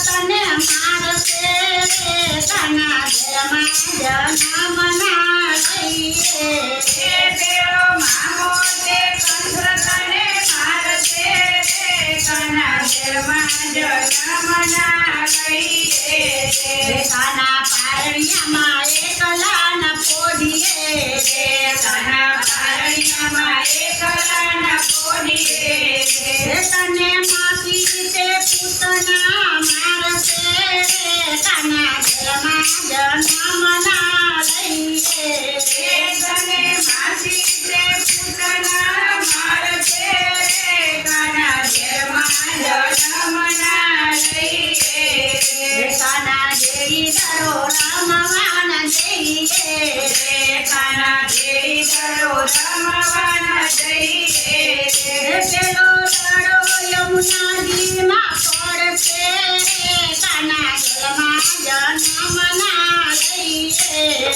તને મારશે તના જમા જના રમણા કહીએ કાના પારણિયામાં એકલાના પોડીએ રે કાના પારણિયામાં એકલાના પોડીએ રે તને તે પૂતના મારશે રે કાના જમા જઈએ કાના જેવી કરો રમવાના જઈએ પેલો પડશે કાના જલમાં જન્મના લઈએ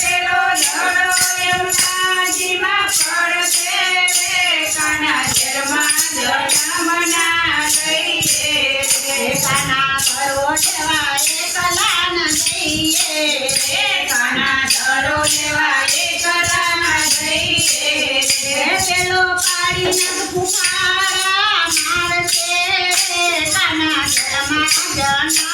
પેલો દડો યમુનાજીમાં પડશે કાના જલમાં જન્મના લઈએ કાના કરો જવા Yeah.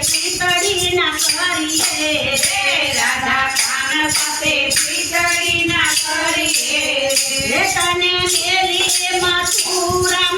પીતળી ના કરીએ. રાધા પાન સાથે પીતળી ના કરીએ તને મેલી એમાં તું રામ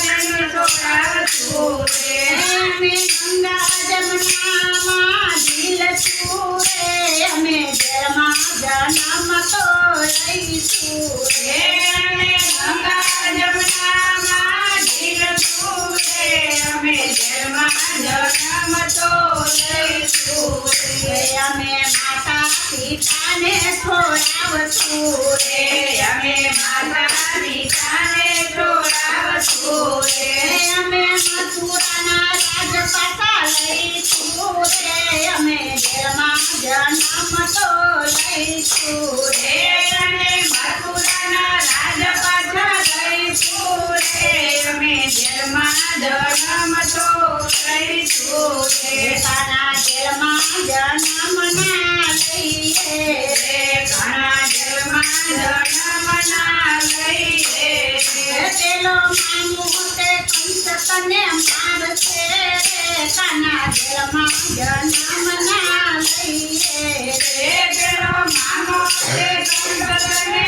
તો લઈશું રે અમે ગંગા જમનામાં અમે જન્મા તને મારશે કાના ઘેરમાં જન્મ ના લઈએ. રે પેલો મામો રે કંદરને